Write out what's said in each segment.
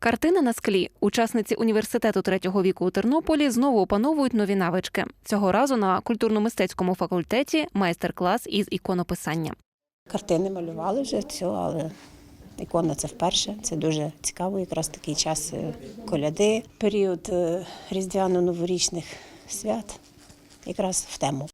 Картина на склі. Учасниці університету третього віку у Тернополі знову опановують нові навички. Цього разу на культурно-мистецькому факультеті майстер-клас із іконописання. Картини малювали вже все, але ікона це вперше. Це дуже цікаво. Якраз такий час е, коляди, період е, різдвяно-новорічних свят, якраз в тему.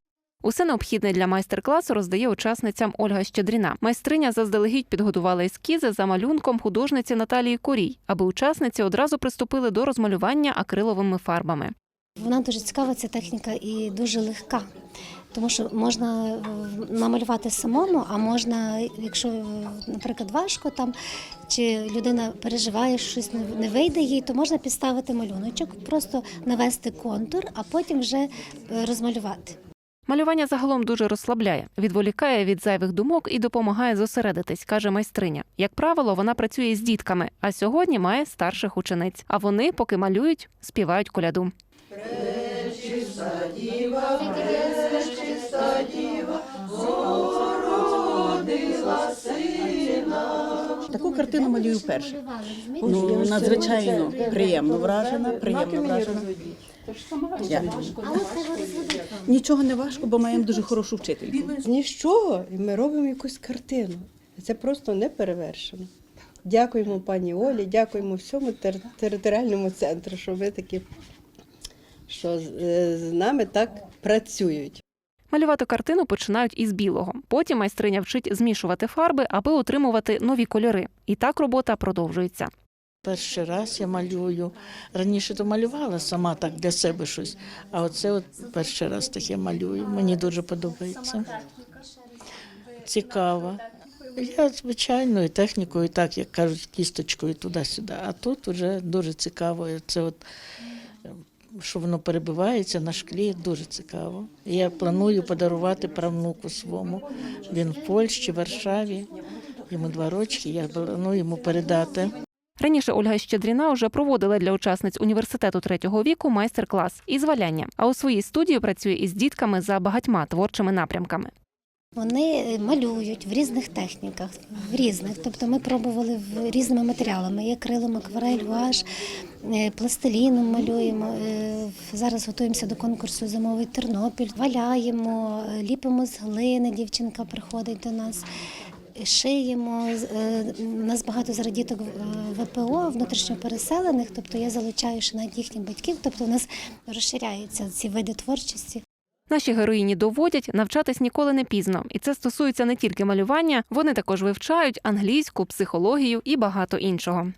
Усе необхідне для майстер-класу роздає учасницям Ольга Щедріна. Майстриня заздалегідь підготувала ескізи за малюнком художниці Наталії Корій, аби учасниці одразу приступили до розмалювання акриловими фарбами. Вона дуже цікава, ця техніка і дуже легка. Тому що можна е, намалювати самому, а можна, якщо, е, наприклад, важко там, чи людина переживає, що щось не- вийде їй, то можна підставити малюночок, просто навести контур, а потім вже е, розмалювати. Малювання загалом дуже розслабляє, відволікає від зайвих думок і допомагає зосередитись, каже майстриня. Як правило, вона працює з дітками, а сьогодні має старших учениць. А вони, поки малюють, співають коляду. Таку картину малюю вперше. Ну, надзвичайно приємно вражена, приємно вражена. Я. Нічого не важко, бо маємо дуже хорошу вчительку. З нічого і ми робимо якусь картину. Це просто не перевершено. Дякуємо пані Олі, дякуємо всьому тер- територіальному центру, що ви такі, що з, е, з нами так працюють. Малювати картину починають із білого. Потім майстриня вчить змішувати фарби, аби отримувати нові кольори. І так робота продовжується. Перший раз я малюю. Раніше то малювала сама так для себе щось. А оце от перший раз таке малюю. Мені дуже подобається. Цікаво. Я звичайною технікою, так як кажуть, кісточкою туди-сюди. А тут вже дуже цікаво. Це от що воно перебивається на шклі, дуже цікаво. Я планую подарувати правнуку своєму. Він в Польщі, в Варшаві. Йому два рочки. Я планую йому передати. Раніше Ольга Щедріна вже проводила для учасниць університету третього віку майстер-клас із валяння. А у своїй студії працює із дітками за багатьма творчими напрямками. Вони малюють в різних техніках, в різних. Тобто ми пробували в різними матеріалами. Є крилом, акварель, гуаш, е, пластиліном малюємо. Е, Зараз готуємося до конкурсу Зимовий Тернопіль. Валяємо, е, ліпимо з глини. Дівчинка приходить до нас. Шиємо у нас багато зараз діток ВПО внутрішньо переселених, тобто я залучаю ще навіть їхніх батьків. Тобто у нас розширяються ці види творчості. Наші героїні доводять, навчатись ніколи не пізно, і це стосується не тільки малювання, вони також вивчають англійську, психологію і багато іншого.